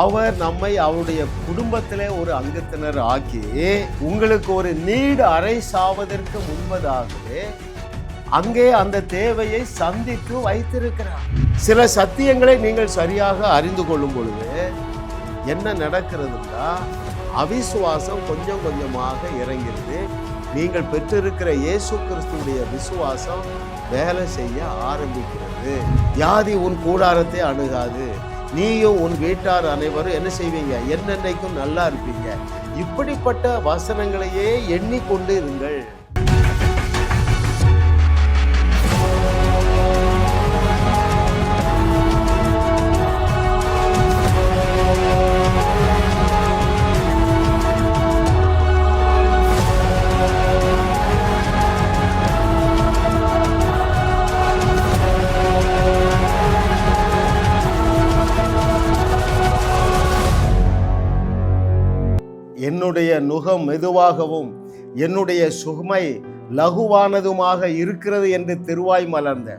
அவர் நம்மை அவருடைய குடும்பத்திலே ஒரு அங்கத்தினர் ஆக்கி உங்களுக்கு ஒரு நீடு அறை சாவதற்கு முன்பதாகவே அங்கே அந்த தேவையை சந்தித்து வைத்திருக்கிறார். சில சத்தியங்களை நீங்கள் சரியாக அறிந்து கொள்ளும் பொழுது என்ன நடக்கிறதுன்னா அவிசுவாசம் கொஞ்சம் கொஞ்சமாக இறங்கிறது நீங்கள் பெற்றிருக்கிற இயேசு கிறிஸ்துடைய விசுவாசம் வேலை செய்ய ஆரம்பிக்கிறது. வியாதி உன் கூடாரத்தை அணுகாது. நீயும் உன் வீட்டார் அனைவரும் என்ன செய்வீங்க? என்னென்னைக்கும் நல்லா இருப்பீங்க. இப்படிப்பட்ட வசனங்களையே எண்ணிக்கொண்டு இருங்கள். என்னுடைய நுகம் மெதுவாகவும் என்னுடைய சுகமை லகுவானதுமாக இருக்கிறது என்று திருவாய் மலர்ந்த.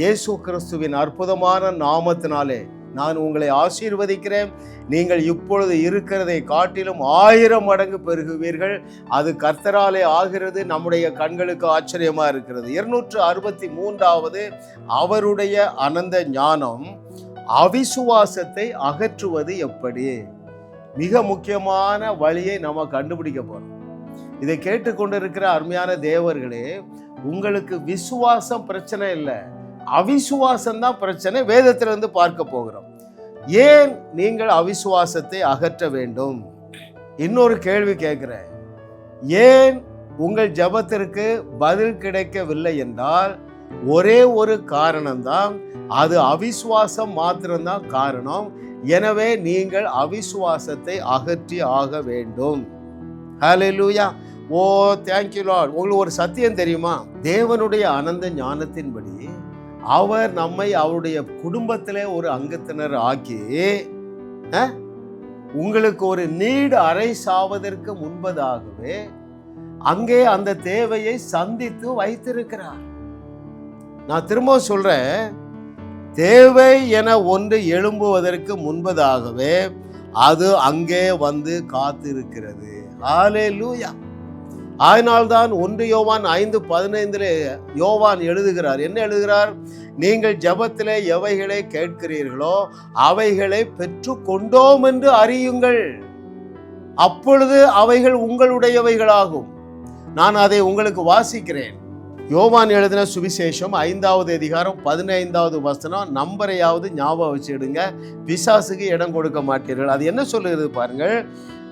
இயேசு கிறிஸ்துவின் அற்புதமான நாமத்தினாலே நான் உங்களை ஆசீர்வதிக்கிறேன். நீங்கள் இப்பொழுது இருக்கிறதை காட்டிலும் ஆயிரம் மடங்கு பெருகுவீர்கள். அது கர்த்தராலே ஆகிறது நம்முடைய கண்களுக்கு ஆச்சரியமாக இருக்கிறது. இருநூற்று அறுபத்தி மூன்றாவது அவருடைய அனந்த ஞானம் அவிசுவாசத்தை அகற்றுவது எப்படி? மிக முக்கியமான வழியை நம்ம கண்டுபிடிக்க போறோம். இதை கேட்டுக்கொண்டிருக்கிற அருமையான தேவர்களே உங்களுக்கு விசுவாசம் பிரச்சனை இல்லை. அவிசுவாசம் தான் பிரச்சனை. வேதத்திலிருந்து பார்க்க போகிறோம். ஏன் நீங்கள் அவிசுவாசத்தை அகற்ற வேண்டும்? இன்னொரு கேள்வி கேட்குறேன். ஏன் உங்கள் ஜெபத்திற்கு பதில் கிடைக்கவில்லை என்றால் ஒரே ஒரு காரணம்தான் அது அவிசுவாசம் மாத்திரம்தான் காரணம். எனவே நீங்கள் அவிசுவாசத்தை அகற்றி ஆக வேண்டும். ஹalleluya ஓ தேங்க்யூ லார்ட் உங்களுக்கு ஒரு சத்தியம் தெரியுமா? தேவனுடைய அனந்த ஞானத்தின்படி அவர் நம்மை அவருடைய குடும்பத்திலே ஒரு அங்கத்தினர் ஆக்கி உங்களுக்கு ஒரு நீடு அறை சாவதற்கு முன்பதாகவே அங்கே அந்த தேவையை சந்தித்து வைத்திருக்கிறார். நான் திரும்ப சொல்றேன். தேவை என ஒன்று எழும்புவதற்கு முன்பதாகவே அது அங்கே வந்து காத்திருக்கிறது. ஆலே லூயா அதனால்தான் ஒன்று யோவான் ஐந்து பதினைந்தில் யோவான் எழுதுகிறார். என்ன எழுதுகிறார்? நீங்கள் ஜபத்திலே எவைகளை கேட்கிறீர்களோ அவைகளை பெற்று கொண்டோம் என்று அறியுங்கள். அப்பொழுது அவைகள் உங்களுடையவைகளாகும். நான் அதை உங்களுக்கு வாசிக்கிறேன். யோவான் எழுதின சுவிசேஷம் ஐந்தாவது அதிகாரம் பதினைந்தாவது வசனம். நம்பரையாவது ஞாபகம் வச்சுடுங்க பிசாசுக்கு இடம் கொடுக்க மாட்டீர்கள். அது என்ன சொல்லுகிறது பாருங்கள்.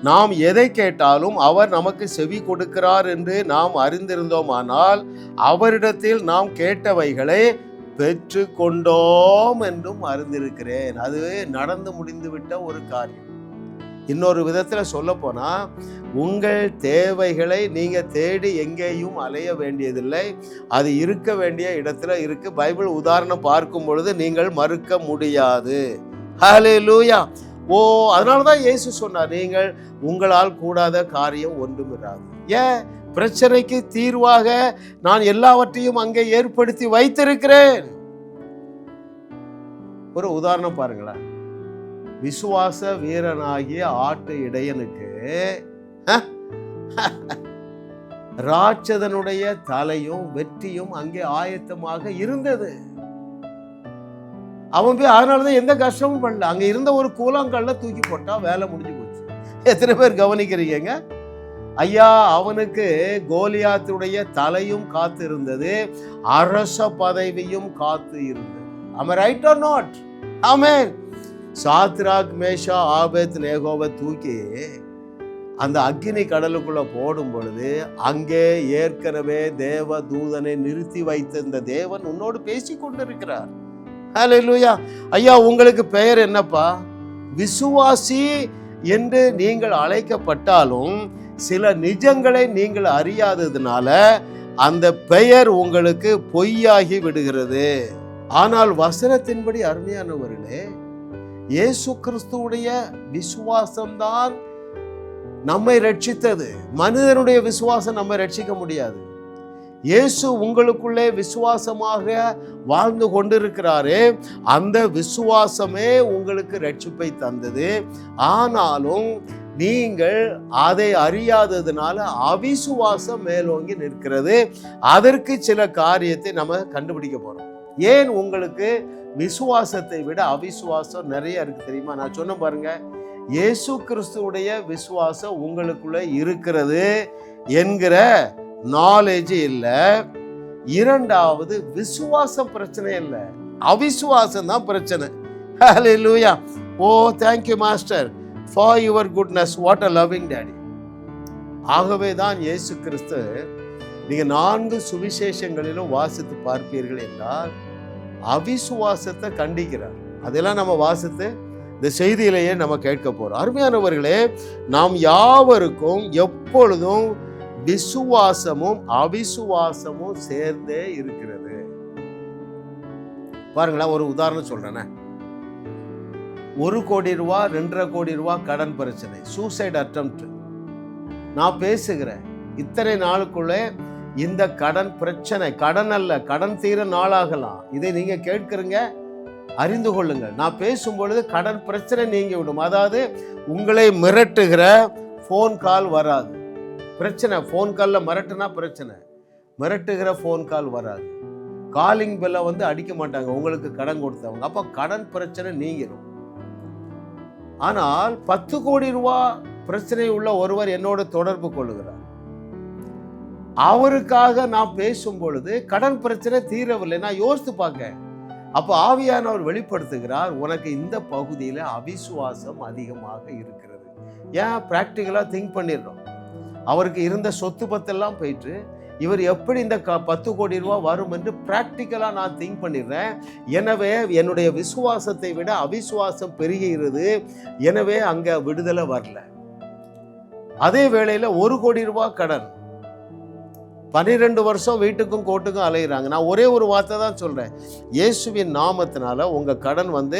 நாம் எதை கேட்டாலும் அவர் நமக்கு செவி கொடுக்கிறார் என்று நாம் அறிந்திருந்தோமானால் அவரிடத்தில் நாம் கேட்டவைகளை பெற்று கொண்டோம் என்றும் அறிந்திருக்கிறேன். அது நடந்து முடிந்துவிட்ட ஒரு காரியம். இன்னொரு விதத்தில் சொல்ல போனால் உங்கள் தேவைகளை நீங்கள் தேடி எங்கேயும் அலைய வேண்டியதில்லை. அது இருக்க வேண்டிய இடத்துல இருக்குது பைபிள் உதாரணம் பார்க்கும் பொழுது நீங்கள் மறுக்க முடியாது. ஹalleluya ஓ அதனால தான் இயேசு சொன்னார் நீங்கள் உங்களால் கூடாத காரியம் ஒன்றும் இராது ஏன்? பிரச்சனைக்கு தீர்வாக நான் எல்லாவற்றையும் அங்கே ஏற்படுத்தி வைத்திருக்கிறேன். ஒரு உதாரணம் பாருங்களேன். விசுவாச வீரனாகிய ஆட்டு இடையனுக்கு ராட்சதனுடைய தலையும் வெற்றியும் அங்கே ஆயத்தமாக இருந்தது. அவன் போய் அதனாலதான் எந்த கஷ்டமும் பண்ணல. அங்க இருந்த ஒரு கூலாங்கல்ல தூக்கி போட்டா வேலை முடிஞ்சு போச்சு. எத்தனை பேர் கவனிக்கிறீங்க ஐயா அவனுக்கு கோலியாத்துடைய தலையும் காத்து இருந்தது. அரச பதவியும் காத்து இருந்தது. Am right or not amen Shadrach Meshach ஆபேத் நேகோவை தூக்கி அந்த அக்னி கடலுக்குள்ளே போடும் பொழுது அங்கே ஏற்கனவே தேவ தூதனை நிறுத்தி வைத்திருந்த தேவன் உன்னோடு பேசி கொண்டிருக்கிறார். ஹalleluya ஐயா உங்களுக்கு பெயர் என்னப்பா? விசுவாசி என்று நீங்கள் அழைக்கப்பட்டாலும் சில நிஜங்களை நீங்கள் அறியாததுனால அந்த பெயர் உங்களுக்கு பொய்யாகி விடுகிறது. ஆனால் வசனத்தின்படி அருமையானவர்களே இயேசு கிறிஸ்துவுடைய விசுவாசம்தான் நம்மை ரட்சித்தது. மனிதனுடைய விசுவாசம் நம்மை ரட்சிக்க முடியாது. இயேசு உங்களுக்குள்ளே விசுவாசமாக வாழ்ந்து கொண்டிருக்கிறாரே அந்த விசுவாசமே உங்களுக்கு ரட்சிப்பை தந்தது. ஆனாலும் நீங்கள் அதை அறியாததுனால அவிசுவாசம் மேலோங்கி நிற்கிறது. அதற்கு சில காரியத்தை நம்ம கண்டுபிடிக்க போகிறோம் ஏன் உங்களுக்கு விசுவாசத்தை விட அவிசுவாசம் நிறைய இருக்கு தெரியுமா? நான் சொன்ன பாருங்க இயேசு கிறிஸ்துவுடைய விசுவாசம் உங்களுக்குள்ள இருக்கிறது என்கிற நாலேஜ் இல்லை. இரண்டாவது விசுவாசம் பிரச்சனை இல்லை. அவிசுவாசம் தான் பிரச்சனை. லூயா ஓ thank you master for your goodness what a loving daddy ஆகவே தான் இயேசு கிறிஸ்து நீங்கள் நான்கு சுவிசேஷங்களிலும் வாசித்து பார்ப்பீர்கள் என்றால் அவிசுவாசத்தை கண்டிக்கிறார். அதெல்லாம் நம்ம வாசித்து இந்த செய்தியிலேயே நம்ம கேட்க போறோம். அருமையானவர்களே நாம் யாவருக்கும் எப்பொழுதும் விசுவாசமும் அவிசுவாசமும் சேர்ந்தே இருக்கிறது. பாருங்களேன் ஒரு உதாரணம் சொல்றேனே. ஒரு கோடி ரூபா ரெண்டரை கோடி ரூபா கடன் பிரச்சனை சூசைட் அட்டம் நான் பேசுகிறேன். இத்தனை நாளுக்குள்ளே இந்த கடன் பிரச்சனை கடன் அல்ல கடன் தீர நாளாகலாம். இதை நீங்க கேட்கிறீங்க அறிந்து கொள்ளுங்கள். நான் பேசும் பொழுது கடன் பிரச்சனை நீங்கி விடும். அதாவது உங்களை மிரட்டுகிற ஃபோன் கால் வராது. பிரச்சனை ஃபோன் காலில் மிரட்டுனா பிரச்சனை. மிரட்டுகிற ஃபோன் கால் வராது. காலிங் பெல்லை வந்து அடிக்க மாட்டாங்க. உங்களுக்கு கடன் கொடுத்தவங்க. அப்போ கடன் பிரச்சனை நீங்கிடும் ஆனால் பத்து கோடி ரூபா பிரச்சனை உள்ள ஒருவர் என்னோட தொடர்பு கொள்ளுகிறார் அவருக்காக நான் பேசும் பொழுது கடன் பிரச்சனை தீரவில்லை. நான் யோசித்து பார்க்க அப்போ ஆவியானவர் வெளிப்படுத்துகிறார் உனக்கு இந்த பகுதியில் அவிசுவாசம் அதிகமாக இருக்கிறது. ஏன்? ப்ராக்டிக்கலாக திங்க் பண்ணிடுறோம். அவருக்கு இருந்த சொத்து பத்தெல்லாம் போயிட்டு இவர் எப்படி இந்த க பத்து கோடி ரூபா வரும் என்று ப்ராக்டிக்கலாக நான் திங்க் பண்ணிடுறேன். எனவே என்னுடைய விசுவாசத்தை விட அவிசுவாசம் பெருகிறது எனவே அங்கே விடுதலை வரல. அதே வேளையில் ஒரு கோடி ரூபா கடன். பன்னிரெண்டு வருஷம் வீட்டுக்கும் கோர்ட்டுக்கும் அலையிறாங்க. நான் ஒரே ஒரு வார்த்தை தான் சொல்கிறேன் இயேசுவின் நாமத்தினால உங்கள் கடன் வந்து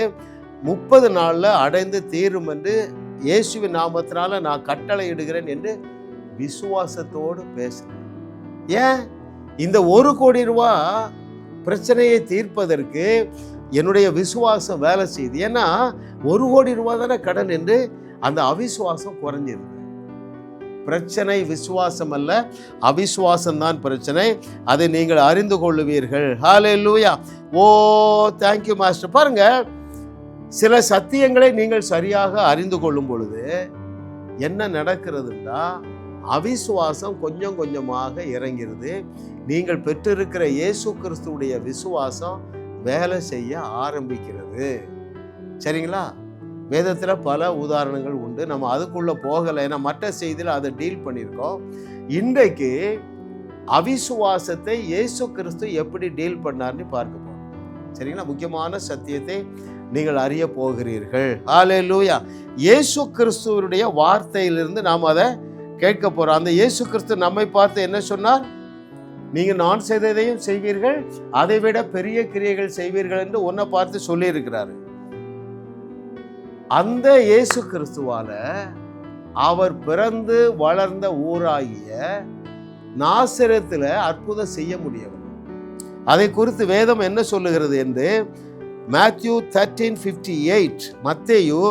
முப்பது நாளில் அடைந்து தீரும் என்று இயேசுவின் நாமத்தினால நான் கட்டளை இடுகிறேன் என்று விசுவாசத்தோடு பேசுகிறேன் ஏன்? இந்த ஒரு கோடி ரூபா பிரச்சனையை தீர்ப்பதற்கு என்னுடைய விசுவாசம் வேலை செய்யுது. ஏன்னா ஒரு கோடி ரூபா தானே கடன் என்று அந்த அவிசுவாசம் குறைஞ்சிருக்கு பிரச்சனை விசுவாசம் அல்ல. அவிசுவாசம் தான் பிரச்சனை. அதை நீங்கள் அறிந்து கொள்ளுவீர்கள். ஹாலே லூயா ஓ தேங்க்யூ மாஸ்டர் பாருங்க சில சத்தியங்களை நீங்கள் சரியாக அறிந்து கொள்ளும் பொழுது என்ன நடக்கிறதுன்னா அவிசுவாசம் கொஞ்சம் கொஞ்சமாக இறங்கிறது நீங்கள் பெற்றிருக்கிற இயேசு கிறிஸ்துடைய விசுவாசம் வேலை செய்ய ஆரம்பிக்கிறது. சரிங்களா? வேதத்தில் பல உதாரணங்கள் உண்டு. நம்ம அதுக்குள்ளே போகலை. ஏன்னா மற்ற செய்தியில் அதை டீல் பண்ணியிருக்கோம். இன்றைக்கு அவிசுவாசத்தை இயேசு கிறிஸ்து எப்படி டீல் பண்ணார்னு பார்க்க போகிறோம் சரிங்களா? முக்கியமான சத்தியத்தை நீங்கள் அறிய போகிறீர்கள். ஆலே லூயா இயேசு கிறிஸ்துவனுடைய வார்த்தையிலிருந்து நாம் அதை கேட்க போகிறோம் அந்த இயேசு கிறிஸ்து நம்மை பார்த்து என்ன சொன்னார்? நீங்கள் நான் செய்ததையும் செய்வீர்கள் அதை விட பெரிய கிரியைகள் செய்வீர்கள் என்று உன்னை பார்த்து சொல்லியிருக்கிறாரு. அந்த இயேசு கிறிஸ்துவால அவர் பிறந்து வளர்ந்த ஊராகிய நாசிரத்தில் அற்புதம் செய்ய முடியவில்லை அதை குறித்து வேதம் என்ன சொல்லுகிறது என்று மேத்யூ தேர்ட்டீன் ஃபிஃப்டி எயிட் மத்தேயு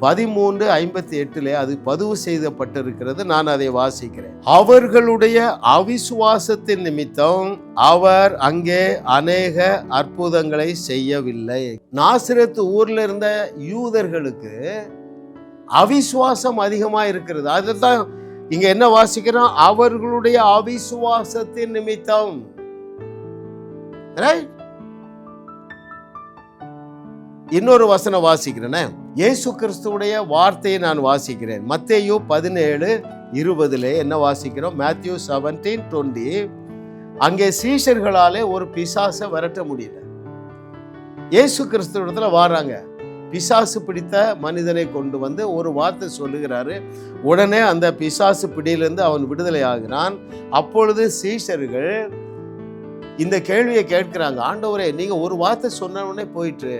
பதிமூன்று ஐம்பத்தி எட்டுல அது பதிவு செய்யப்பட்டிருக்கிறது நான் அதை வாசிக்கிறேன். அவர்களுடைய அவிசுவாசத்தின் நிமித்தம் அவர் அங்கே அநேக அற்புதங்களை செய்யவில்லை. நாசிரத்து ஊர்ல இருந்த யூதர்களுக்கு அவிசுவாசம் அதிகமா இருக்கிறது. அதுதான் இங்க என்ன வாசிக்கிறோம்? அவர்களுடைய அவிசுவாசத்தின் நிமித்தம். ரைட் இன்னொரு வசனம் வாசிக்கிறேனே. இயேசு கிறிஸ்துவுடைய வார்த்தையை நான் வாசிக்கிறேன். மத்தேயு பதினேழு இருபதுல என்ன வாசிக்கிறோம்? மேத்யூ செவன்டீன் டுவெண்ட்டி அங்கே சீஷர்களாலே ஒரு பிசாசை விரட்ட முடியல. இயேசு கிறிஸ்துவத்துல வாராங்க. பிசாசு பிடித்த மனிதனை கொண்டு வந்து ஒரு வார்த்தை சொல்லுகிறாரு. உடனே அந்த பிசாசு பிடியிலிருந்து அவன் விடுதலை ஆகிறான். அப்பொழுது சீஷர்கள் இந்த கேள்வியை கேட்கிறாங்க. ஆண்டவரே நீங்கள் ஒரு வார்த்தை சொன்ன உடனே போயிட்டு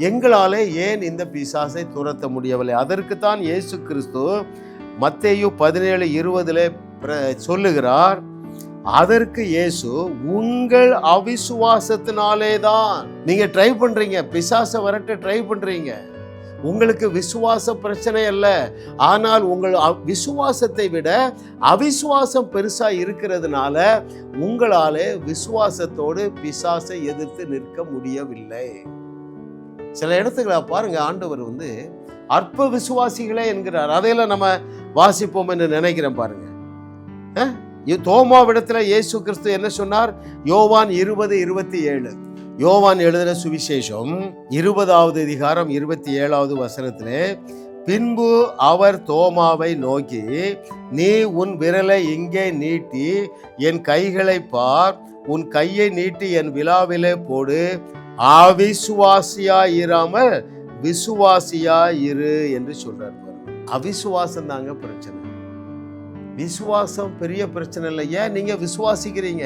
எங்களாலே ஏன் இந்த பிசாசை துரத்த முடியவில்லை? அதற்குத்தான் இயேசு கிறிஸ்து மத்தேயு பதினேழு இருபதுல சொல்லுகிறார் அதற்கு இயேசு உங்கள் அவிசுவாசத்தினாலே தான் நீங்க ட்ரை பண்றீங்க பிசாச வரட்ட ட்ரை பண்றீங்க. உங்களுக்கு விசுவாச பிரச்சனை அல்ல. ஆனால் உங்கள் அ- விசுவாசத்தை விட அவிசுவாசம் பெருசா இருக்கிறதுனால உங்களாலே விசுவாசத்தோடு பிசாசை எதிர்த்து நிற்க முடியவில்லை. சில இடத்துக்களை பாருங்க ஆண்டவர் வந்து அற்ப விசுவாசிகளே என்கிறார். அதையெல்லாம் நம்ம வாசிப்போம் என்று நினைக்கிறேன் பாருங்க. அஹ்? தோமாவிடத்துல இயேசு கிறிஸ்து என்ன சொன்னார்? யோவான் இருபது இருபத்தி ஏழு. யோவான் எழுதின சுவிசேஷம் இருபதாவது அதிகாரம் இருபத்தி ஏழாவது வசனத்திலே பின்பு அவர் தோமாவை நோக்கி நீ உன் விரலை இங்கே நீட்டி என் கைகளை பார் உன் கையை நீட்டி என் விழாவிலே போடு அவிசுவாசியாயிராமல் விசுவாசியாயிரு என்று சொல்றார் அவிசுவாசம் தாங்க பிரச்சனை. விசுவாசம் பெரிய பிரச்சனை இல்லை. ஏன் நீங்கள் விசுவாசிக்கிறீங்க?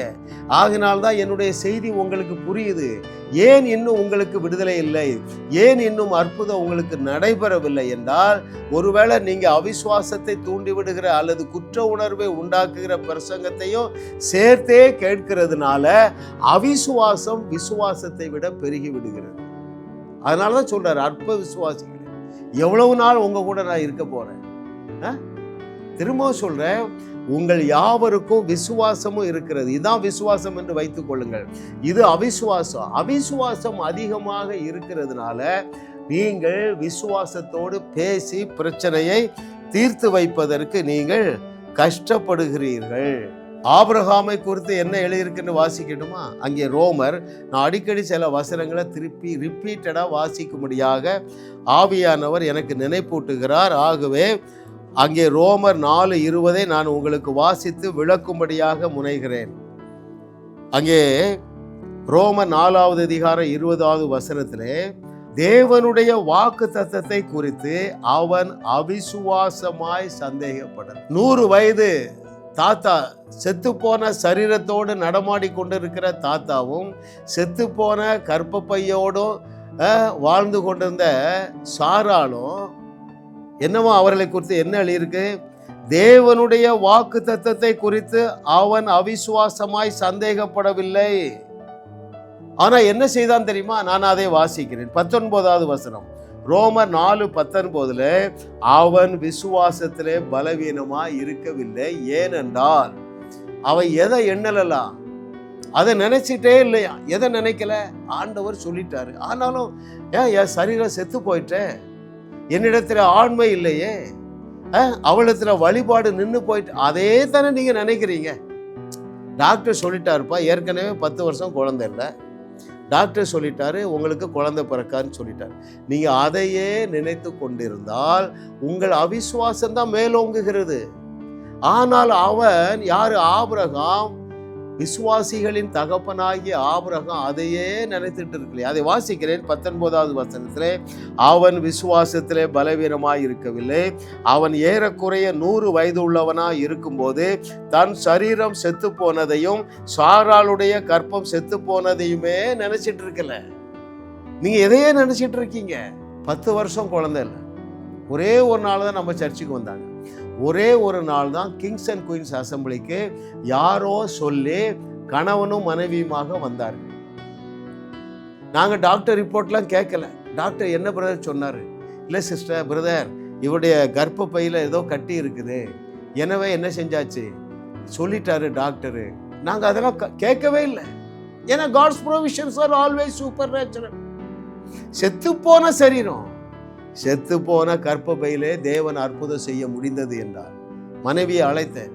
ஆகினால்தான் என்னுடைய செய்தி உங்களுக்கு புரியுது. ஏன் இன்னும் உங்களுக்கு விடுதலை இல்லை? ஏன் இன்னும் அற்புதம் உங்களுக்கு நடைபெறவில்லை என்றால் ஒருவேளை நீங்கள் அவிசுவாசத்தை தூண்டி விடுகிற அல்லது குற்ற உணர்வை உண்டாக்குகிற பிரசங்கத்தையும் சேர்த்தே கேட்கிறதுனால அவிசுவாசம் விசுவாசத்தை விட பெருகி விடுகிறது அதனால தான் சொல்கிறார் அற்ப விசுவாசிகள். எவ்வளவு நாள் உங்கள் கூட நான் இருக்க போகிறேன் ஆ? திரும்ப சொல்றேன் உங்கள் யாவருக்கும் விசுவாசமும் இருக்கிறது. இதான் விசுவாசம் என்று வைத்துக் கொள்ளுங்கள். இது அவிசுவாசம். அவிசுவாசம் அதிகமாக இருக்கிறதுனால நீங்கள் விசுவாசத்தோடு பேசி பிரச்சனையை தீர்த்து வைப்பதற்கு நீங்கள் கஷ்டப்படுகிறீர்கள். ஆபிரகாமை குறித்து என்ன எழுதியிருக்குன்னு வாசிக்கட்டுமா? அங்கே ரோமர் நான் அடிக்கடி சில வசனங்களை திருப்பி ரிப்பீட்டடாக வாசிக்கும்படியாக ஆவியானவர் எனக்கு நினைப்பூட்டுகிறார். ஆகவே அங்கே ரோமர் நாலு இருபதை நான் உங்களுக்கு வாசித்து விளக்கும்படியாக முனைகிறேன். அங்கே ரோமர் நாலாவது அதிகாரம் இருபதாவது வசனத்திலே தேவனுடைய வாக்கு தத்தத்தை குறித்து அவன் அவிசுவாசமாய் சந்தேகப்பட நூறு வயது தாத்தா செத்துப்போன சரீரத்தோடு நடமாடி கொண்டிருக்கிற தாத்தாவும் செத்துப்போன கற்பப்பையோடும் பையோடும் வாழ்ந்து கொண்டிருந்த சாராலும் என்னவோ அவர்களை குறித்து என்ன எழுதியிருக்கு? தேவனுடைய வாக்கு தத்தத்தை குறித்து அவன் அவிசுவாசமாய் சந்தேகப்படவில்லை. ஆனா என்ன செய்தான் தெரியுமா? நான் அதை வாசிக்கிறேன். பத்தொன்பதாவது வசனம். ரோமர் நாலு பத்தொன்பதுல அவன் விசுவாசத்திலே பலவீனமா இருக்கவில்லை. ஏனென்றால் அவன் எதை எண்ணலாம் அதை நினைச்சிட்டே இல்லையா? எதை நினைக்கல? ஆண்டவர் சொல்லிட்டாரு. ஆனாலும் ஏன் என் சரீரம் செத்து போயிட்டேன் என்னிடத்துல ஆண்மை இல்லையே. அஹ், அவளிடத்துல வழிபாடு நின்று போயிட்டு அதே தானே நீங்க நினைக்கிறீங்க. டாக்டர் சொல்லிட்டாருப்பா ஏற்கனவே பத்து வருஷம் குழந்தை இல்லை. டாக்டர் சொல்லிட்டாரு உங்களுக்கு குழந்தை பிறக்காருன்னு சொல்லிட்டாரு. நீங்க அதையே நினைத்து கொண்டிருந்தால் உங்கள் அவிசுவாசம் தான் மேலோங்குகிறது. ஆனால் அவன் யாரு? ஆபிரகாம். விசுவாசிகளின் தகப்பனாகிய ஆபரகம் அதையே நினைத்துட்டு இருக்கலையே அதை வாசிக்கிறேன் பத்தொன்பதாவது வசனத்திலே அவன் விசுவாசத்திலே பலவீனமாய் இருக்கவில்லை. அவன் ஏறக்குறைய நூறு வயது உள்ளவனாய் இருக்கும்போது தன் சரீரம் செத்து போனதையும் சாராளுடைய கற்பம் செத்து போனதையுமே நினைச்சிட்டு இருக்கல நீங்க எதையே நினைச்சிட்டு இருக்கீங்க பத்து வருஷம் குழந்தை இல்லை. ஒரே ஒரு நாள் தான் நம்ம சர்ச்சுக்கு வந்தாங்க. ஒரே ஒரு நாள் தான் கிங்ஸ் அண்ட் குயின்ஸ் அசம்பிளிக்கு யாரோ சொல்லி கணவனும் மனைவியுமாக வந்தார்கள் நாங்கள் டாக்டர் ரிப்போர்ட்லாம் கேட்கல. டாக்டர் என்ன பிரதர் சொன்னார்? இல்லை சிஸ்டர் பிரதர் இவருடைய கர்ப்பப்பையில் ஏதோ கட்டி இருக்குது. எனவே என்ன செஞ்சாச்சு? சொல்லிட்டாரு டாக்டரு நாங்கள் அதெல்லாம் க- கேட்கவே இல்லை. ஏன்னா God's provisions are always supernatural செத்துப்போன சரீரம். செத்துப்போன கற்பப்பையிலே தேவன் அற்புதம் செய்ய முடிந்தது என்றார். மனைவியை அழைத்தேன்.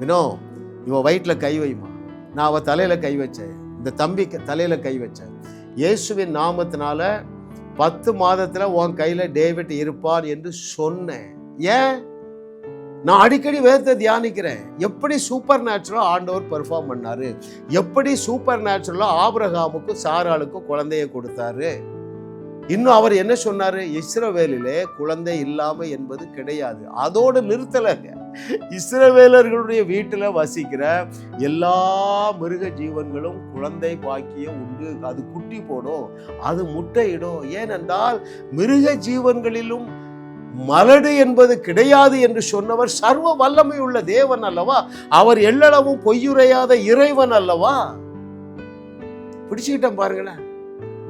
வினோ இவன் வயிற்றில் கை வைமா. நான் அவள் தலையில் கை வச்சேன். இந்த தம்பி தலையில் கை வச்சேன். இயேசுவின் நாமத்தினால பத்து மாதத்தில் உன் கையில் டேவிட் இருப்பார் என்று சொன்னேன். ஏன்? நான் அடிக்கடி வேதத்தை தியானிக்கிறேன். எப்படி சூப்பர் நேச்சுரலா ஆண்டவர் பெர்ஃபார்ம் பண்ணாரு? எப்படி சூப்பர் நேச்சுரலா ஆபிரகாமுக்கும் சாராளுக்கும் குழந்தைய கொடுத்தாரு? இன்னும் அவர் என்ன சொன்னார்? இஸ்ரவேலிலே குழந்தை இல்லாமல் என்பது கிடையாது. அதோடு நிறுத்தலைங்க. இஸ்ரவேலர்களுடைய வீட்டில் வசிக்கிற எல்லா மிருக ஜீவன்களும் குழந்தை பாக்கியம் உண்டு. அது குட்டி போடும் அது முட்டையிடும். ஏனென்றால் மிருக ஜீவன்களிலும் மலடு என்பது கிடையாது என்று சொன்னவர் சர்வ வல்லமை உள்ள தேவன் அல்லவா? அவர் எல்லளவும் பொய்யுரையாத இறைவன் அல்லவா? பிடிச்சுக்கிட்டேன் பாருங்களேன்.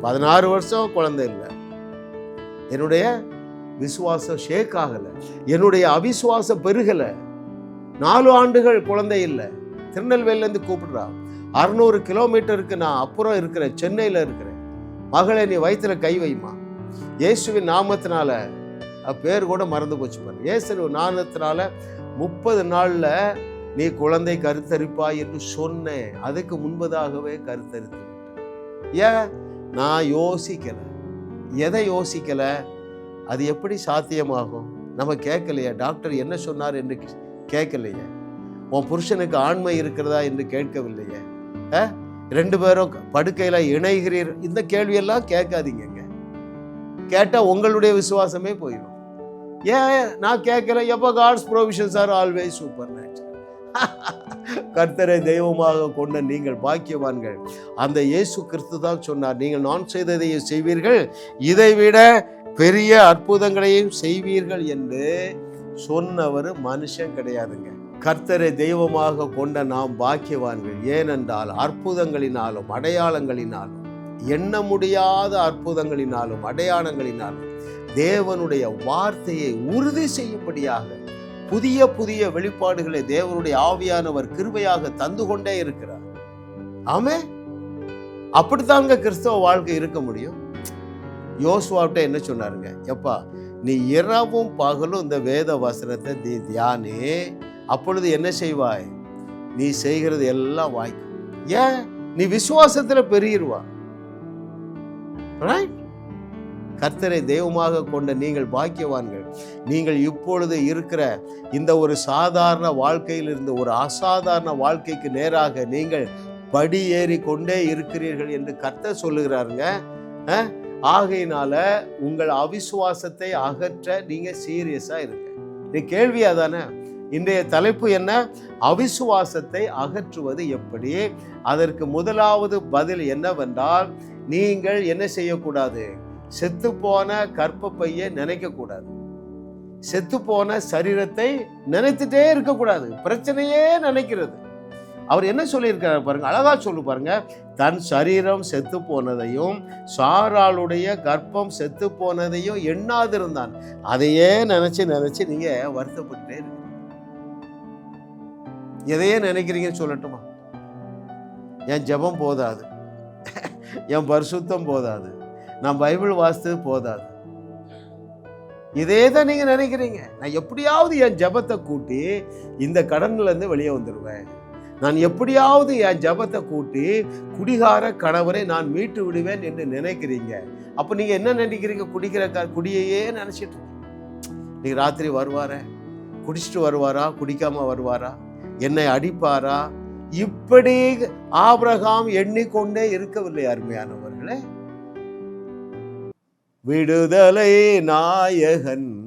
பதினாறு வருஷம் குழந்தை இல்லை. என்னுடைய விசுவாசம் ஷேக் ஆகலை. என்னுடைய அவிசுவாசம் பெருகலை. நாலு ஆண்டுகள் குழந்தை இல்லை. திருநெல்வேலியிலேருந்து கூப்பிடுறா. அறுநூறு கிலோமீட்டருக்கு நான் அப்புறம் இருக்கிறேன். சென்னையில் இருக்கிறேன். மகளை நீ வயிற்றில் கை வைமா இயேசுவின் நாமத்தினால பேர் கூட மறந்து போச்சு பாரு. இயேசு நாமத்தினால முப்பது நாளில் நீ குழந்தை கருத்தரிப்பாய் என்று சொன்னேன். அதுக்கு முன்பதாகவே கருத்தரித்து ஏன்? நான் யோசிக்கலை. எதை யோசிக்கலை? அது எப்படி சாத்தியமாகும்? நம்ம கேட்கலையே. டாக்டர் என்ன சொன்னார் என்று கேட்கலையே. உன் புருஷனுக்கு ஆண்மை இருக்கிறதா என்று கேட்கவில்லையே. ஆ? ரெண்டு பேரும் படுக்கையில் இணைகிறீர். இந்த கேள்வியெல்லாம் கேட்காதீங்க கேட்டால் உங்களுடைய விசுவாசமே போயிடும் ஏன்? நான் கேட்கல. எப்போ God's provisions are always super கர்த்தரை தெய்வமாக கொண்ட நீங்கள் பாக்கியவான்கள். அந்த இயேசு கிறிஸ்து தான் சொன்னார் நீங்கள் நான் செய்ததையும் செய்வீர்கள் இதைவிட பெரிய அற்புதங்களையும் செய்வீர்கள் என்று சொன்னவர் மனுஷன் கிடையாதுங்க. கர்த்தரை தெய்வமாக கொண்ட நாம் பாக்கியவான்கள். ஏனென்றால் அற்புதங்களினாலும் அடையாளங்களினாலும் எண்ண முடியாத அற்புதங்களினாலும் அடையாளங்களினாலும் தேவனுடைய வார்த்தையை உறுதி செய்யும்படியாக புதிய புதிய வெளிப்பாடுகளை தேவனுடைய ஆவியானவர் கிருபையாக தந்து கொண்டே இருக்கிறார். ஆமே. அப்படித்தாங்க கிறிஸ்தவ வாழ்க்கை இருக்க முடியும்? யோசுவாவிட்ட என்ன சொன்னாருங்க? எப்பா நீ இரவும் பகலும் இந்த வேத வசனத்தை நீ தியானி. அப்பொழுது என்ன செய்வாய்? நீ செய்கிறது எல்லாம் வாய்க்கும். ஏன்? நீ விசுவாசத்துல பெருகிடுவா ரைட் கர்த்தரை தெய்வமாக கொண்ட நீங்கள் பாக்கியவான்கள். நீங்கள் இப்பொழுது இருக்கிற இந்த ஒரு சாதாரண வாழ்க்கையிலிருந்து ஒரு அசாதாரண வாழ்க்கைக்கு நேராக நீங்கள் படி ஏறி கொண்டே இருக்கிறீர்கள் என்று கர்த்தர் சொல்லுகிறாருங்க. ஆகையினால உங்கள் அவிசுவாசத்தை அகற்ற நீங்க சீரியஸா இருங்க. நீ கேள்வி அதானே இன்றைய தலைப்பு என்ன? அவிசுவாசத்தை அகற்றுவது எப்படி? அதற்கு முதலாவது பதில் என்னவென்றால் நீங்கள் என்ன செய்யக்கூடாது? செத்துப்போன கற்பப்பையை நினைக்கக்கூடாது செத்துப்போன சரீரத்தை நினைத்துட்டே இருக்கக்கூடாது பிரச்சனையே நினைக்கிறது. அவர் என்ன சொல்லியிருக்காரு பாருங்க அழகா சொல்லு பாருங்க. தன் சரீரம் செத்து போனதையும் சாராளுடைய கர்ப்பம் செத்து போனதையும் எண்ணாதிருந்தான். அதையே நினைச்சு நினைச்சு நீங்க வருத்தப்பட்டே இருக்கீங்க. எதையே நினைக்கிறீங்கன்னு சொல்லட்டுமா? என் ஜெபம் போதாது. என் பரிசுத்தம் போதாது. நான் பைபிள் வாசித்தது போதாது. இதே தான் நீங்க நினைக்கிறீங்க. நான் எப்படியாவது என் ஜெபத்தை கூட்டி இந்த கடன்ல இருந்து வெளியே வந்துடுவேன் நான் எப்படியாவது என் ஜெபத்தை கூட்டி குடிகார கணவரை நான் மீட்டு விடுவேன் என்று நினைக்கிறீங்க. அப்போ நீங்க என்ன நினைக்கிறீங்க? குடிக்கிற க- குடியையே நினைச்சிட்டு நீ நீங்க ராத்திரி வருவாரே? குடிச்சிட்டு வருவாரா? குடிக்காம வருவாரா? என்னை அடிப்பாரா? இப்படி ஆபிரகாம் எண்ணிக்கொண்டே இருக்கவில்லை அருமையானவர்களே. விடுதலை நாயகன்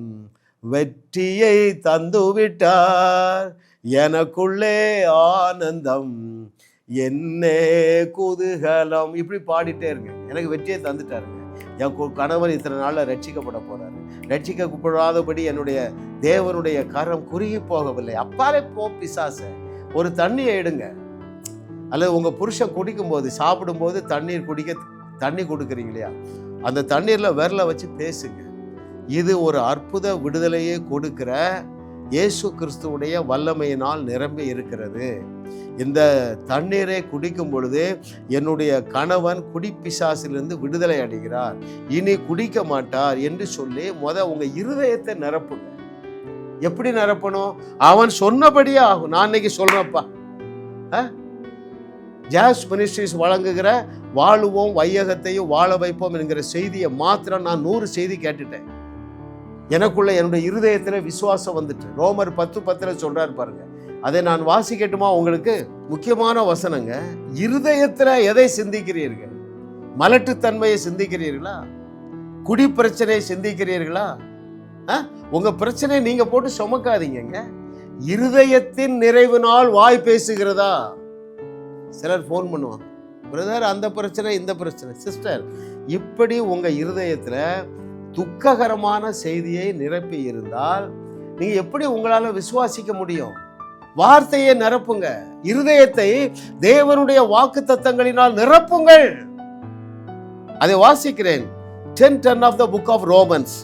வெற்றியை தந்துவிட்டார். எனக்குள்ளே ஆனந்தம் என்னே குதூகலம். இப்படி பாடிட்டே இருங்க. எனக்கு வெற்றியை தந்துட்டாருங்க. என் கு- கணவர் இத்தனை நாளில் ரட்சிக்கப்பட போறாரு. ரட்சிக்கப்படாதபடி என்னுடைய தேவனுடைய கரம் குறுகி போகவில்லை. அப்பாலே போ பிசாச. ஒரு தண்ணியை எடுங்க. அல்லது உங்கள் புருஷன் குடிக்கும்போது சாப்பிடும்போது தண்ணீர் குடிக்க தண்ணி கொடுக்குறீங்க இல்லையா அந்த தண்ணீரில் விரலை வச்சு பேசுங்க. இது ஒரு அற்புத விடுதலையை கொடுக்கிற இயேசு கிறிஸ்துவுடைய வல்லமையினால் நிரம்பி இருக்கிறது. இந்த தண்ணீரை குடிக்கும் பொழுது என்னுடைய கணவன் குடிப்பிசாசிலிருந்து விடுதலை அடைகிறார். இனி குடிக்க மாட்டார் என்று சொல்லி முத உங்க இருதயத்தை நிரப்புங்க. எப்படி நிரப்பணும்? அவன் சொன்னபடியே ஆகும். நான் இன்னைக்கு சொல்றப்பா ஜாஸ் மினிஸ்ட்ரிஸ் வழங்குகிற வாழுவோம் வையகத்தையும் வாழ வைப்போம் என்கிற செய்தியை மாத்திரம் நான் நூறு செய்தி கேட்டுட்டேன். எனக்குள்ள என்னுடைய இருதயத்தில் விசுவாசம் வந்துட்டு. ரோமர் பத்து பத்தில் சொல்கிறார் பாருங்க. அதை நான் வாசிக்கட்டுமா உங்களுக்கு? முக்கியமான வசனங்க. இருதயத்தில் எதை சிந்திக்கிறீர்கள்? மலட்டுத்தன்மையை சிந்திக்கிறீர்களா? குடி பிரச்சனையை சிந்திக்கிறீர்களா? ஆ? பிரச்சனையை நீங்கள் போட்டு சுமக்காதீங்கங்க. இருதயத்தின் நிறைவு நாள் வாய் பேசுகிறதா? சிலர் ஃபோன் பண்ணுவாங்க. பிரதர் அந்த பிரச்சனை இந்த பிரச்சனை. சிஸ்டர் இப்படி உங்கள் இருதயத்தில் துக்ககரமான செய்தியை நிரப்பி இருந்தால் நீங்கள் எப்படி உங்களால் விசுவாசிக்க முடியும்? வார்த்தையை நிரப்புங்க. இருதயத்தை தேவனுடைய வாக்கு தத்தங்களினால் நிரப்புங்கள். அதை வாசிக்கிறேன். Ten ten of the book of Romans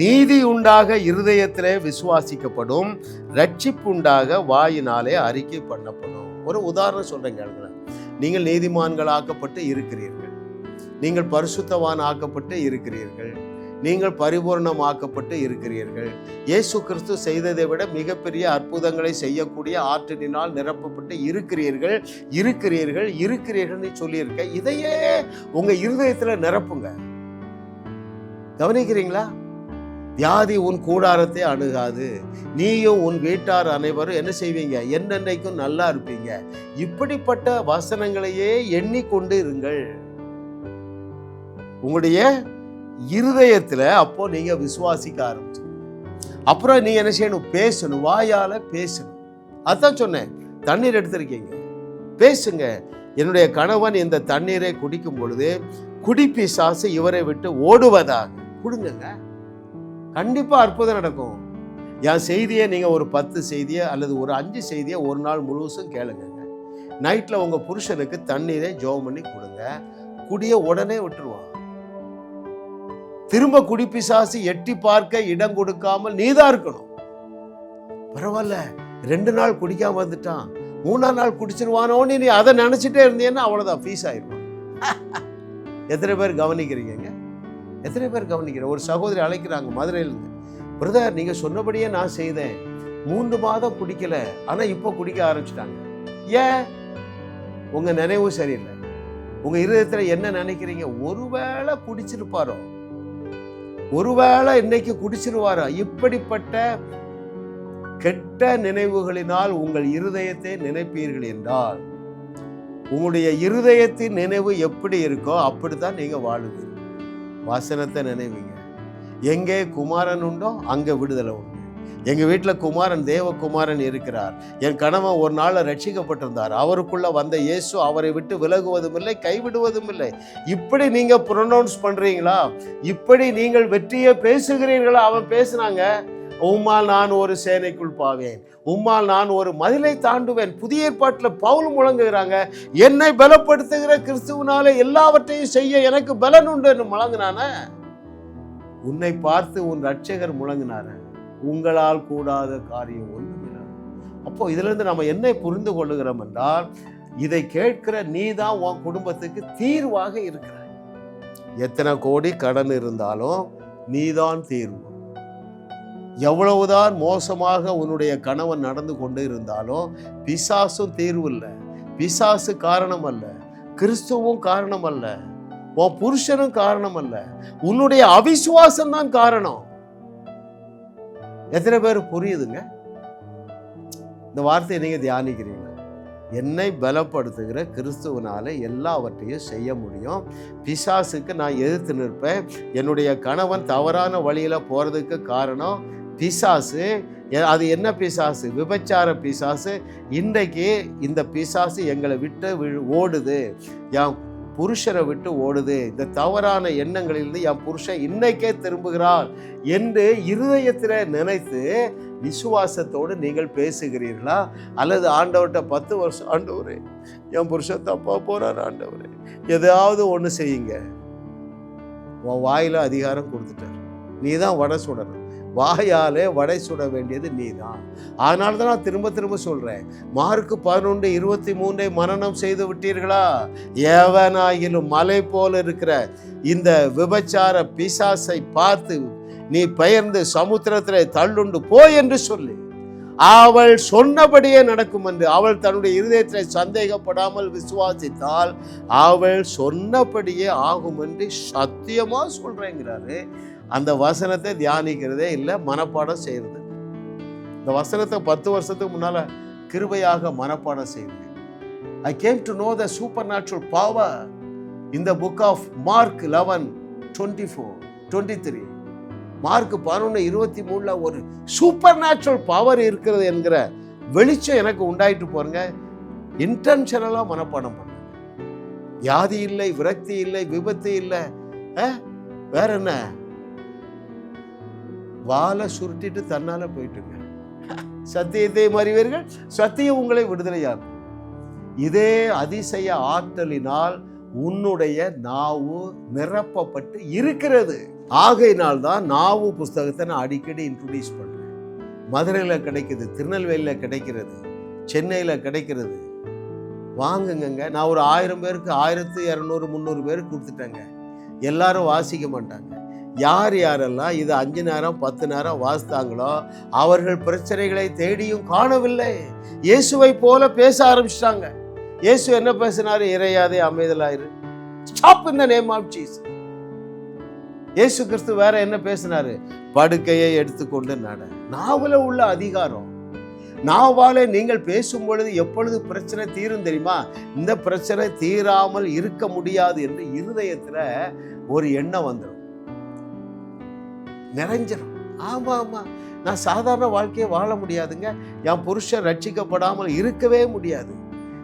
நீதி உண்டாக இருதயத்திலே விசுவாசிக்கப்படும் ரட்சிப்புண்டாக வாயினாலே அறிக்கை பண்ணப்படும். ஒரு உதாரணம் சொல்றேன் கேளுங்களேன். நீங்கள் நீதிமான்கள் ஆக்கப்பட்டு இருக்கிறீர்கள். நீங்கள் பரிசுத்தவான் ஆக்கப்பட்டு இருக்கிறீர்கள். நீங்கள் பரிபூர்ணமாக்கப்பட்டு இருக்கிறீர்கள். இயேசு கிறிஸ்து செய்ததை விட மிகப்பெரிய அற்புதங்களை செய்யக்கூடிய ஆற்றினால் நிரப்பப்பட்டு இருக்கிறீர்கள். இருக்கிறீர்கள் இருக்கிறீர்கள்னு சொல்லியிருக்க. இதையே உங்க இருதயத்துல நிரப்புங்க. கவனிக்கிறீங்களா? வியாதி உன் கூடாரத்தை அணுகாது. நீயும் உன் வீட்டார் அனைவரும் என்ன செய்வீங்க? என்னென்னைக்கும் நல்லா இருப்பீங்க. இப்படிப்பட்ட வசனங்களையே எண்ணிக்கொண்டு இருங்கள். உங்களுடைய இருதயத்தில் அப்போ நீங்க விசுவாசிக்க ஆரம்பிச்சு அப்புறம் நீங்க என்ன செய்யணும்? பேசணும். வாயால பேசணும். அதான் சொன்னேன். தண்ணீர் எடுத்திருக்கீங்க. பேசுங்க. என்னுடைய கணவன் இந்த தண்ணீரை குடிக்கும் பொழுது குடிப்பிசாசு இவரை விட்டு ஓடுவதாக. கொடுங்கங்க. கண்டிப்பாக அற்புதம் நடக்கும். என் செய்தியை நீங்கள் ஒரு பத்து செய்தியை அல்லது ஒரு அஞ்சு செய்தியை ஒரு நாள் முழுசும் கேளுங்க நைட்டில் உங்கள் புருஷனுக்கு தண்ணீரை ஜோம் பண்ணி கொடுங்க. குடிய உடனே விட்டுருவான். திரும்ப குடிப்பிசாசி எட்டி பார்க்க இடம் கொடுக்காமல் நீதான் இருக்கணும். பரவாயில்ல ரெண்டு நாள் குடிக்காம வந்துட்டான். மூணாம் நாள் குடிச்சிருவானோன்னு நீ அதை நினச்சிட்டே இருந்தீங்கன்னா அவ்வளோதான் ஃபீஸ் ஆயிடுவான். எத்தனை பேர் கவனிக்கிறீங்க எத்தனை பேர் கவனிக்கிற ஒரு சகோதரி அழைக்கிறாங்க மதுரையிலேருந்து. பிரதர் நீங்கள் சொன்னபடியே நான் செய்தேன். மூன்று மாதம் குடிக்கல. ஆனால் இப்போ குடிக்க ஆரம்பிச்சிட்டாங்க. ஏன்? உங்கள் நினைவு சரியில்லை. உங்கள் இருதயத்தில் என்ன நினைக்கிறீங்க? ஒருவேளை குடிச்சிருப்பாரோ? ஒருவேளை இன்னைக்கு குடிச்சிருவாரோ? இப்படிப்பட்ட கெட்ட நினைவுகளினால் உங்கள் இருதயத்தை நினைப்பீர்கள் என்றால் உங்களுடைய இருதயத்தின் நினைவு எப்படி இருக்கோ அப்படித்தான் நீங்கள் வாழுவீர்கள். வசனத்தை நினைவீங்க. எங்கே குமாரன் உண்டோ அங்கே விடுதலை உண்டு. எங்கள் வீட்டில் குமாரன் தேவகுமாரன் இருக்கிறார். என் கணவன் ஒரு நாளில் ரட்சிக்கப்பட்டிருந்தார். அவருக்குள்ளே வந்த இயேசு அவரை விட்டு விலகுவதும் இல்லை கைவிடுவதும் இல்லை. இப்படி நீங்கள் ப்ரொனவுன்ஸ் பண்ணுறீங்களா இப்படி நீங்கள் வெற்றியை பேசுகிறீர்களா? அவன் பேசுனாங்க உம்மால் நான் ஒரு சேனைக்குள் பாவேன். உம்மால் நான் ஒரு மதிலை தாண்டுவேன். புதிய ஏற்பாட்டில் பவுல் முழங்குகிறாங்க. என்னை பலப்படுத்துகிற கிறிஸ்துவனால எல்லாவற்றையும் செய்ய எனக்கு பலன் உண்டு முழங்கினான? உன்னை பார்த்து உன் ரட்சகர் முழங்கினார. உங்களால் கூடாத காரியம் ஒன்றுமில்லை. அப்போ இதிலிருந்து நம்ம என்ன புரிந்து கொள்ளுகிறோம் என்றால் இதை கேட்கிற நீ தான் உன் குடும்பத்துக்கு தீர்வாக இருக்கிற எத்தனை கோடி கடன் இருந்தாலும் நீதான் தீர்வு. எவ்வளவுதான் மோசமாக உன்னுடைய கணவன் நடந்து கொண்டு இருந்தாலும் பிசாசும் தீர்வு இல்லை. பிசாசு காரணம் அல்ல. கிறிஸ்துவும் காரணம் அல்ல. உன் புருஷனும் காரணம் அல்ல. உன்னுடைய அவிசுவாசம் தான் காரணம். எத்தனை பேர் புரியுதுங்க? இந்த வார்த்தையை நீங்க தியானிக்கிறீங்க. என்னை பலப்படுத்துகிற கிறிஸ்துவனால எல்லாவற்றையும் செய்ய முடியும். பிசாசுக்கு நான் எதிர்த்து நிற்பேன். என்னுடைய கணவன் தவறான வழியில போறதுக்கு காரணம் பிசாசு அது என்ன பிசாசு? விபச்சார பிசாசு. இன்றைக்கு இந்த பிசாசு எங்களை விட்டு விழு- ஓடுது. என் புருஷரை விட்டு ஓடுது. இந்த தவறான எண்ணங்களிலிருந்து என் புருஷன் இன்னைக்கே திரும்புகிறார் என்று இருதயத்தில் நினைத்து விசுவாசத்தோடு நீங்கள் பேசுகிறீர்களா? அல்லது ஆண்டவர்கிட்ட பத்து வருஷம் ஆண்டவரே என் புருஷன் தப்பா போறார் ஆண்டவரே எதாவது ஒன்று செய்யுங்க. உன் வாயில அதிகாரம் கொடுத்துட்டார். நீ தான் வடை சுடணும். வாயாலே வடை சுட வேண்டியது நீ தான் அதனால தான் நான் திரும்ப திரும்ப சொல்கிறேன் மார்க்கு பதினொன்று இருபத்தி மூன்றை மரணம் செய்து விட்டீர்களா? ஏவனாயிலும் மலை போல இருக்கிற இந்த விபச்சார பிசாசை பார்த்து நீ பெயர்ந்து சமுத்திரத்தில் தள்ளுண்டு போ என்று சொல்லி. அவள் சொன்னபடியே நடக்கும் என்று அவள் தன்னுடைய இருதயத்தை சந்தேகப்படாமல் விசுவாசித்தால் அவள் சொன்னபடியே ஆகும் என்று சத்தியமாக சொல்கிறேங்கிறாரு அந்த வசனத்தை தியானிக்கிறதே இல்லை மனப்பாடம் செய்கிறது இந்த வசனத்தை பத்து வருஷத்துக்கு முன்னால் கிருபையாக மனப்பாடம் செய்தேன். I came to know the supernatural power இந்த book of Mark eleven twenty four twenty three Mark பதினொன்று இருபத்தி மூணில் ஒரு சூப்பர் நேச்சுரல் பவர் இருக்கிறது என்கிற வெளிச்சம் எனக்கு உண்டாயிட்டு போறங்க இன்டென்ஷனலாக மனப்பாடம் பண்ணேன். வியாதி இல்லை விரக்தி இல்லை விபத்து இல்லை. வேற என்ன? வாழை சுருட்டிட்டு தன்னால போயிட்டுங்க. சத்தியத்தை மறிவீர்கள் சத்தியம் உங்களை விடுதலையாகும் இதே அதிசய ஆற்றலினால் உன்னுடைய நாவு நிரப்பப்பட்டு இருக்கிறது. ஆகையினால் தான் நாவு புஸ்தகத்தை நான் அடிக்கடி இன்ட்ரடியூஸ் பண்ணுறேன் மதுரையில் கிடைக்குது திருநெல்வேலியில் கிடைக்கிறது சென்னையில் கிடைக்கிறது. வாங்குங்கங்க. நான் ஒரு ஆயிரம் பேருக்கு ஆயிரத்து இரநூறு முந்நூறு பேருக்கு கொடுத்துட்டேங்க. எல்லாரும் வாசிக்க மாட்டாங்க. யார் யாரெல்லாம் இது அஞ்சு நேரம் பத்து நேரம் வாசித்தாங்களோ அவர்கள் பிரச்சனைகளை தேடியும் காணவில்லை. இயேசுவை போல பேச ஆரம்பிச்சிட்டாங்க. இயேசு என்ன பேசினாரு? இறையாதே அமைதலாயிரு. ஸ்டாப் இந்த நேம் ஆஃப் ஜீசஸ் இயேசு கிறிஸ்து வேற என்ன பேசினாரு? படுக்கையை எடுத்துக்கொண்டு நட. நாவல உள்ள அதிகாரம். நாவாலே நீங்கள் பேசும் பொழுது எப்பொழுது பிரச்சனை தீரும் தெரியுமா? இந்த பிரச்சனை தீராமல் இருக்க முடியாது என்று இருதயத்துல ஒரு எண்ணம் வந்துடும் நிறைஞ்சிடும் ஆமாம் ஆமாம் நான் சாதாரண வாழ்க்கையை வாழ முடியாதுங்க. என் புருஷன் ரட்சிக்கப்படாமல் இருக்கவே முடியாது.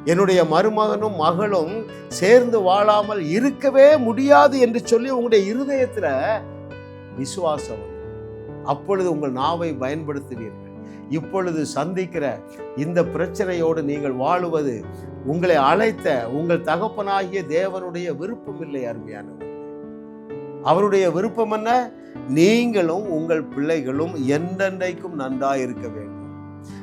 என்னுடைய மருமகனும் மகளும் சேர்ந்து வாழாமல் இருக்கவே முடியாது என்று சொல்லி உங்களுடைய இருதயத்தில் விசுவாசம் அப்பொழுது உங்கள் நாவை பயன்படுத்துவீர்கள். இப்பொழுது சந்திக்கிற இந்த பிரச்சனையோடு நீங்கள் வாழுவது உங்களை அழைத்த உங்கள் தகப்பனாகிய தேவனுடைய விருப்பம் இல்லை அருமையானவர் அவருடைய விருப்பம் என்ன? நீங்களும் உங்கள் பிள்ளைகளும் என்றென்றைக்கும் நன்றாக இருக்க வேண்டும்.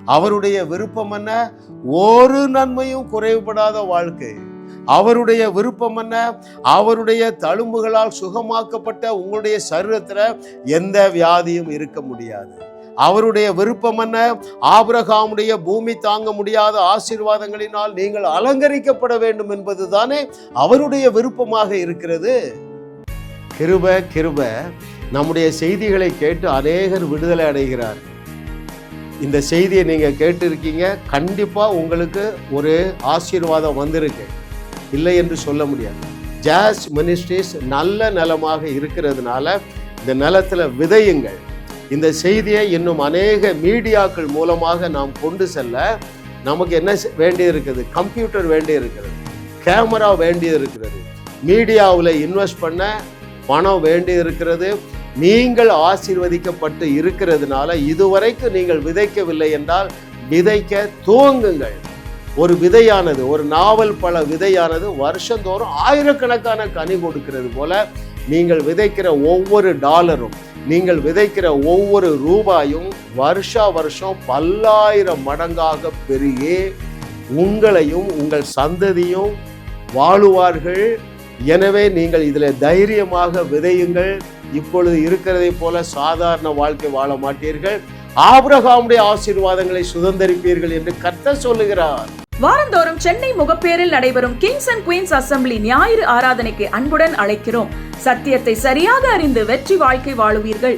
அவருடைய விருப்பம் என்ன? ஒரு நன்மையும் குறைவுபடாத வாழ்க்கை. அவருடைய விருப்பம் என்ன? அவருடைய தழும்புகளால் சுகமாக்கப்பட்ட உங்களுடைய சரீரத்தில் எந்த வியாதியும் இருக்க முடியாது. அவருடைய விருப்பம் என்ன? ஆபிரகாமுடைய பூமி தாங்க முடியாத ஆசீர்வாதங்களினால் நீங்கள் அலங்கரிக்கப்பட வேண்டும் என்பதுதானே அவருடைய விருப்பமாக இருக்கிறது. கிருப கிருப. நம்முடைய செய்திகளை கேட்டு அநேகர் விடுதலை அடைகிறார். இந்த செய்தியை நீங்கள் கேட்டிருக்கீங்க. கண்டிப்பாக உங்களுக்கு ஒரு ஆசீர்வாதம் வந்திருக்கு. இல்லை என்று சொல்ல முடியாது. ஜாஸ் மினிஸ்ட்ரிஸ் நல்ல நிலமாக இருக்கிறதுனால இந்த நிலத்தில் விதையுங்கள். இந்த செய்தியை இன்னும் அநேக மீடியாக்கள் மூலமாக நாம் கொண்டு செல்ல நமக்கு என்ன செ- வேண்டி இருக்குது? கம்ப்யூட்டர் வேண்டி இருக்கிறது கேமரா வேண்டி இருக்கிறது மீடியாவில் இன்வெஸ்ட் பண்ண பணம் வேண்டி இருக்கிறது நீங்கள் ஆசீர்வதிக்கப்பட்டு இருக்கிறதுனால இதுவரைக்கும் நீங்கள் விதைக்கவில்லை என்றால் விதைக்க துவங்குங்கள். ஒரு விதையானது ஒரு நாவல் பழ விதையானது வருஷந்தோறும் ஆயிரக்கணக்கான கனி கொடுக்கிறது போல நீங்கள் விதைக்கிற ஒவ்வொரு டாலரும் நீங்கள் விதைக்கிற ஒவ்வொரு ரூபாயும் வருஷா வருஷம் பல்லாயிரம் மடங்காக பெருகி உங்களையும் உங்கள் சந்ததியும் வாழுவார்கள். எனவே நீங்கள் இதில் தைரியமாக விதையுங்கள். இப்பொழுது இருக்கிறதை போல சாதாரண வாழ்க்கை வாழ மாட்டீர்கள். ஆபிரகாமுடைய ஆசீர்வாதங்களை சுதந்தரிப்பீர்கள் என்று கர்த்தர் சொல்லுகிறார். வாரந்தோறும் சென்னை முகப்பேரில் நடைபெறும் கிங்ஸ் அண்ட் குயின்ஸ் அசம்பிளி ஞாயிறு ஆராதனைக்கு அன்புடன் அழைக்கிறோம். சத்தியத்தை சரியாக அறிந்து வெற்றி வாழ்க்கை வாழுவீர்கள்.